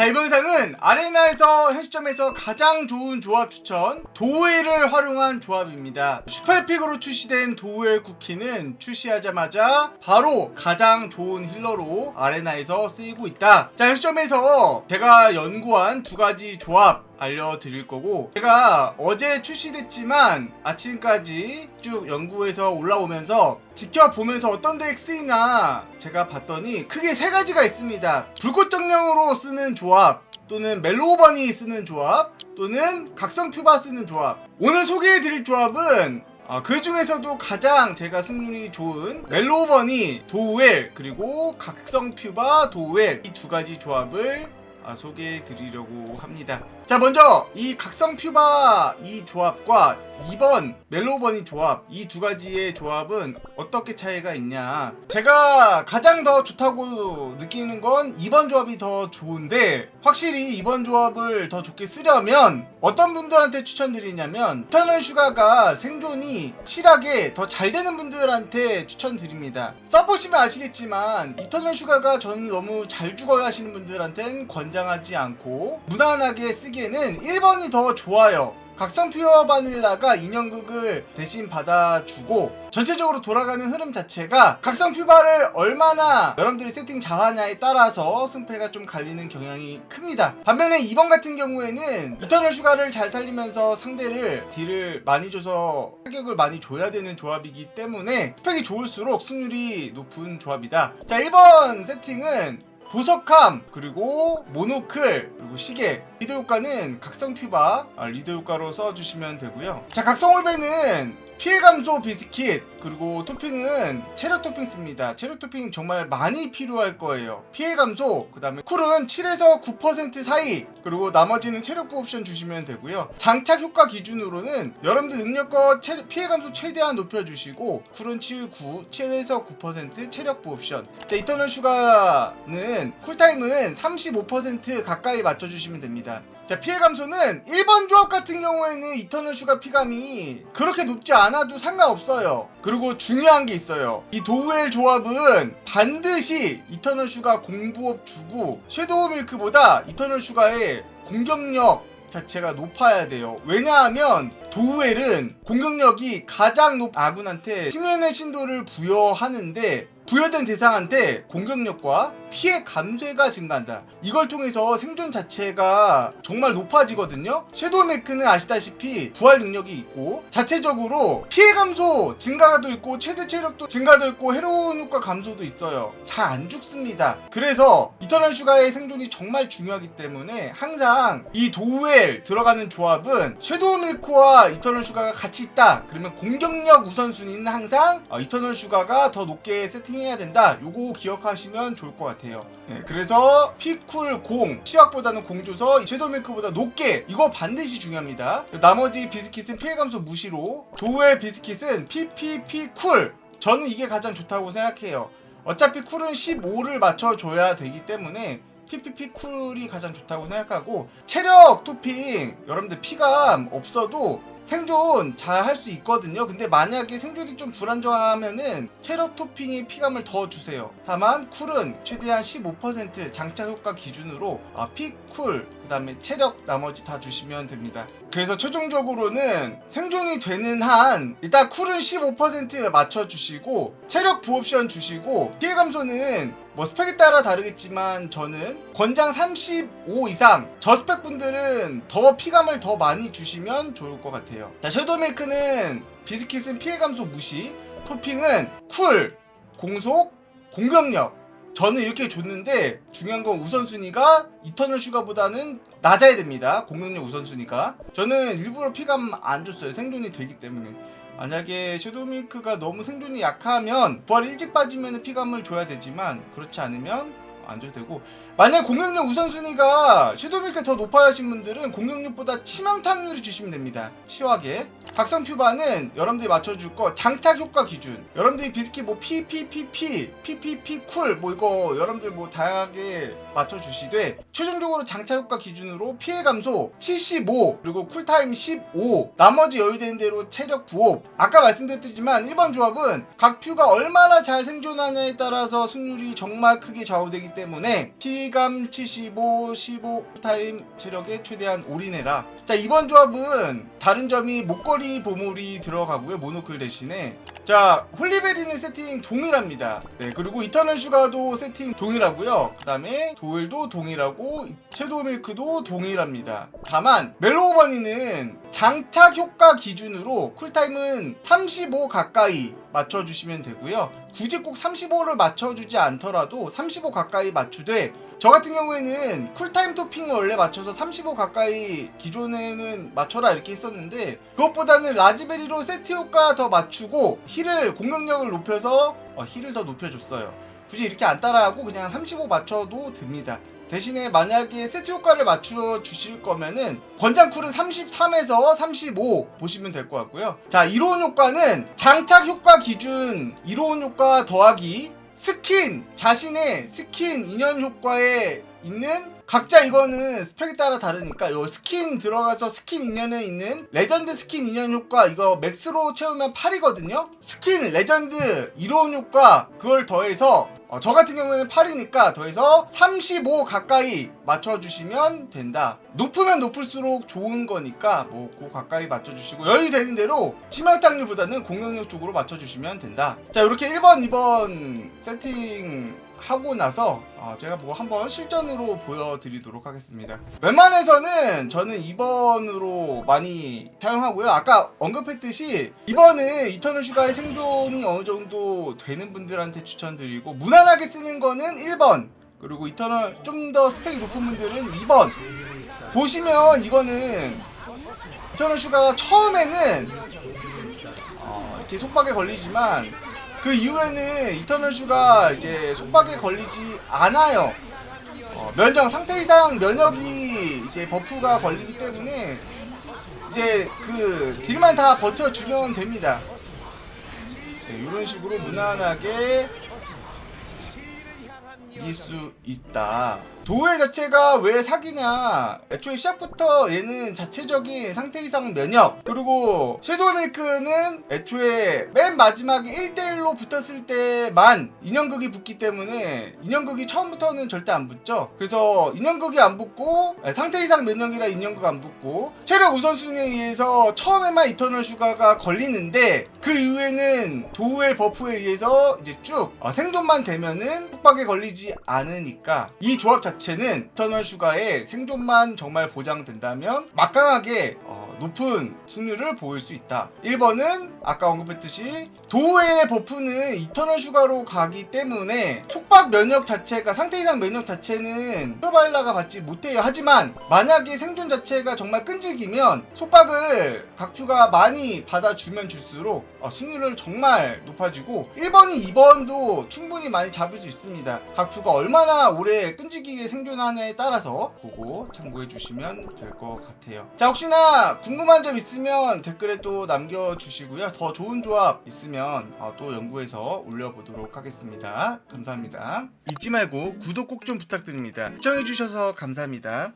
자 이번 영상은 아레나에서 해수점에서 가장 좋은 조합 추천 도우엘을 활용한 조합입니다. 슈퍼에픽으로 출시된 도우엘 쿠키는 출시하자마자 바로 가장 좋은 힐러로 아레나에서 쓰이고 있다. 자 해수점에서 제가 연구한 두 가지 조합 알려드릴 거고 제가 어제 출시됐지만 아침까지 쭉 연구해서 올라오면서 지켜보면서 어떤 덱 쓰이나 제가 봤더니 크게 세 가지가 있습니다. 불꽃 정령으로 쓰는 조합 또는 멜로우버니 쓰는 조합 또는 각성 퓨바 쓰는 조합. 오늘 소개해드릴 조합은 아, 그 중에서도 가장 제가 승률이 좋은 멜로우버니 도우엘 그리고 각성 퓨바 도우엘. 이 두 가지 조합을 아, 소개해 드리려고 합니다. 자, 먼저 이 각성 퓨바 이 조합과 2번 멜로버니 조합 이 두 가지의 조합은 어떻게 차이가 있냐? 제가 가장 더 좋다고 느끼는 건 2번 조합이 더 좋은데 확실히 2번 조합을 더 좋게 쓰려면 어떤 분들한테 추천드리냐면 이터널 슈가가 생존이 실하게 더 잘 되는 분들한테 추천드립니다. 써보시면 아시겠지만 이터널 슈가가 저는 너무 잘 죽어야 하시는 분들한텐 권장하지 않고 무난하게 쓰기 에는 1번이 더 좋아요. 각성 퓨어 바닐라가 인형극을 대신 받아주고 전체적으로 돌아가는 흐름 자체가 각성 퓨바를 얼마나 여러분들이 세팅 잘하냐에 따라서 승패가 좀 갈리는 경향이 큽니다. 반면에 2번 같은 경우에는 이터널 슈가를 잘 살리면서 상대를 딜을 많이 줘서 타격을 많이 줘야 되는 조합이기 때문에 스펙이 좋을수록 승률이 높은 조합이다. 자 1번 세팅은 보석함 그리고 모노클 그리고 시계. 리더 효과는 각성 퓨바 아, 리더 효과로 써주시면 되고요. 자 각성 올베는 피해 감소 비스킷 그리고 토핑은 체력 토핑 씁니다. 체력 토핑 정말 많이 필요할 거예요. 피해 감소 그 다음에 쿨은 7에서 9% 사이 그리고 나머지는 체력부 옵션 주시면 되고요. 장착 효과 기준으로는 여러분들 능력과 체- 피해 감소 최대한 높여주시고 쿨은 7, 9, 7에서 9% 체력부 옵션. 자 이터널 슈가는 쿨타임은 35% 가까이 맞춰주시면 됩니다. 자 피해 감소는 1번 조합 같은 경우에는 이터널 슈가 피감이 그렇게 높지 않아 도 상관없어요 그리고 중요한 게 있어요 이 도우엘 조합은 반드시 이터널 슈가 공부업 주고 섀도우 밀크보다 이터널 슈가의 공격력 자체가 높아야 돼요. 왜냐하면 도우엘은 공격력이 가장 높 아군한테 심연의 신도를 부여하는데 부여된 대상한테 공격력과 피해 감쇄가 증가한다. 이걸 통해서 생존 자체가 정말 높아지거든요. 섀도우 메크는 아시다시피 부활 능력이 있고 자체적으로 피해 감소 증가도 있고 최대 체력도 증가도 있고 해로운 효과 감소도 있어요. 잘 안 죽습니다. 그래서 이터널 슈가의 생존이 정말 중요하기 때문에 항상 이 도우엘 들어가는 조합은 섀도우 밀크와 이터널 슈가가 같이 있다. 그러면 공격력 우선순위는 항상 어, 이터널 슈가가 더 높게 세팅해야 된다. 요거 기억하시면 좋을 것 같아요. 네, 그래서 피쿨 공 시枠보다는 공 줘서 섀도우 밀크보다 높게 이거 반드시 중요합니다. 나머지 비스킷은 피해 감소 무시로 도우엘 비스킷은 PPP 쿨 저는 이게 가장 좋다고 생각해요. 어차피 쿨은 15를 맞춰줘야 되기 때문에 PPP 쿨이 가장 좋다고 생각하고 체력 토핑 여러분들 피감 없어도 생존 잘 할 수 있거든요. 근데 만약에 생존이 좀 불안정하면은 체력 토핑에 피감을 더 주세요. 다만 쿨은 최대한 15% 장착 효과 기준으로 아, 피 쿨 그 다음에 체력 나머지 다 주시면 됩니다. 그래서 최종적으로는 생존이 되는 한 일단 쿨은 15% 맞춰주시고 체력 부옵션 주시고 피해 감소는 뭐 스펙에 따라 다르겠지만 저는 권장 35 이상 저 스펙 분들은 더 피감을 더 많이 주시면 좋을 것 같아요 자 섀도우메이크는 비스킷은 피해 감소 무시 토핑은 쿨 공속 공격력 저는 이렇게 줬는데 중요한 건 우선순위가 이터널 슈가보다는 낮아야 됩니다. 공격력 우선순위가. 저는 일부러 피감 안 줬어요. 생존이 되기 때문에. 만약에 섀도우밀크가 너무 생존이 약하면 부활 일찍 빠지면 피감을 줘야 되지만 그렇지 않으면 안 줘도 되고. 만약 공격력 우선순위가 섀도우밀크 더 높아야 하신 분들은 공격력보다 치명타률을 주시면 됩니다. 치하게 각성 퓨바는 여러분들이 맞춰줄 거 장착 효과 기준. 여러분들이 비스킷 뭐 PPPP PPP 쿨 뭐 이거 여러분들 뭐 다양하게 맞춰주시되 최종적으로 장착 효과 기준으로 피해 감소 75 그리고 쿨타임 15 나머지 여유되는 대로 체력 부업 아까 말씀드렸지만 1번 조합은 각 퓨가 얼마나 잘 생존하냐에 따라서 승률이 정말 크게 좌우되기 때문에 피감 75, 15 타임 체력에 최대한 올인해라. 자 이번 조합은 다른 점이 목걸이 보물이 들어가고요 모노클 대신에 자 홀리베리는 세팅 동일합니다. 네 그리고 이터널 슈가도 세팅 동일하고요. 그 다음에 도일도 동일하고 섀도우 밀크도 동일합니다. 다만 멜로우 버니는 장착 효과 기준으로 쿨타임은 35 가까이 맞춰주시면 되고요. 굳이 꼭 35를 맞춰주지 않더라도 35 가까이 맞추되 저 같은 경우에는 쿨타임 토핑을 원래 맞춰서 35 가까이 기존에는 맞춰라 이렇게 했었는데 그것보다는 라즈베리로 세트 효과 더 맞추고 힐을 공격력을 높여서 어, 힐을 더 높여줬어요. 굳이 이렇게 안 따라하고 그냥 35 맞춰도 됩니다. 대신에 만약에 세트 효과를 맞춰 주실 거면은 권장 쿨은 33에서 35 보시면 될 것 같고요. 자, 이로운 효과는 장착 효과 기준 이로운 효과 더하기 스킨 자신의 스킨 인연 효과에 있는 각자 이거는 스펙에 따라 다르니까 요 스킨 들어가서 스킨 인연에 있는 레전드 스킨 인연 효과 이거 맥스로 채우면 8이거든요 스킨 레전드 이로운 효과 그걸 더해서 어, 저 같은 경우에는 8이니까 더해서 35 가까이 맞춰주시면 된다 높으면 높을수록 좋은 거니까 뭐그 가까이 맞춰주시고 여유 되는 대로 치명타률보다는 공격력 쪽으로 맞춰주시면 된다 자 이렇게 1번 2번 세팅 하고 나서 어, 제가 뭐 한번 실전으로 보여드리도록 하겠습니다. 웬만해서는 저는 2번으로 많이 사용하고요. 아까 언급했듯이 이번은 이터널 슈가의 생존이 어느 정도 되는 분들한테 추천드리고 무난하게 쓰는 거는 1번 그리고 이터널 좀 더 스펙이 높은 분들은 2번 보시면 이거는 이터널 슈가가 처음에는 어, 이렇게 속박에 걸리지만 그 이후에는 이터널 슈가 이제 속박에 걸리지 않아요. 어, 면역 상태 이상 면역이 이제 버프가 걸리기 때문에 이제 그 딜만 다 버텨주면 됩니다. 네, 이런 식으로 무난하게 이길 수 있다. 도일 자체가 왜 사기냐? 애초에 시작부터 얘는 자체적인 상태 이상 면역 그리고 섀도우 밀크는 애초에 맨 마지막에 1대1로 붙었을 때만 인형극이 붙기 때문에 인형극이 처음부터는 절대 안 붙죠. 그래서 인형극이 안 붙고 아니, 상태 이상 면역이라 인형극 안 붙고 체력 우선순위에 의해서 처음에만 이터널 슈가가 걸리는데 그 이후에는 도우엘 버프에 의해서 이제 쭉 어, 생존만 되면은 속박에 걸리지 않으니까 이 조합 자체는 이터널 슈가의 생존만 정말 보장된다면 막강하게 어, 높은 승률을 보일 수 있다. 1번은 아까 언급했듯이 도우의 버프는 이터널 슈가로 가기 때문에 속박 면역 자체가 상태 이상 면역 자체는 프바일라가 받지 못해요. 하지만 만약에 생존 자체가 정말 끈질기면 속박을 각퓨가 많이 받아주면 줄수록 어, 승률은 정말 높아지고 1번이 2번도 충분히 많이 잡을 수 있습니다. 각퓨가 얼마나 오래 끈질기게 생존하냐에 따라서 보고 참고해 주시면 될 것 같아요. 자 혹시나 궁금한 점 있으면 댓글에 또 남겨주시고요. 더 좋은 조합 있으면 어, 또 연구해서 올려보도록 하겠습니다. 감사합니다. 잊지 말고 구독 꼭 좀 부탁드립니다. 시청해 주셔서 감사합니다.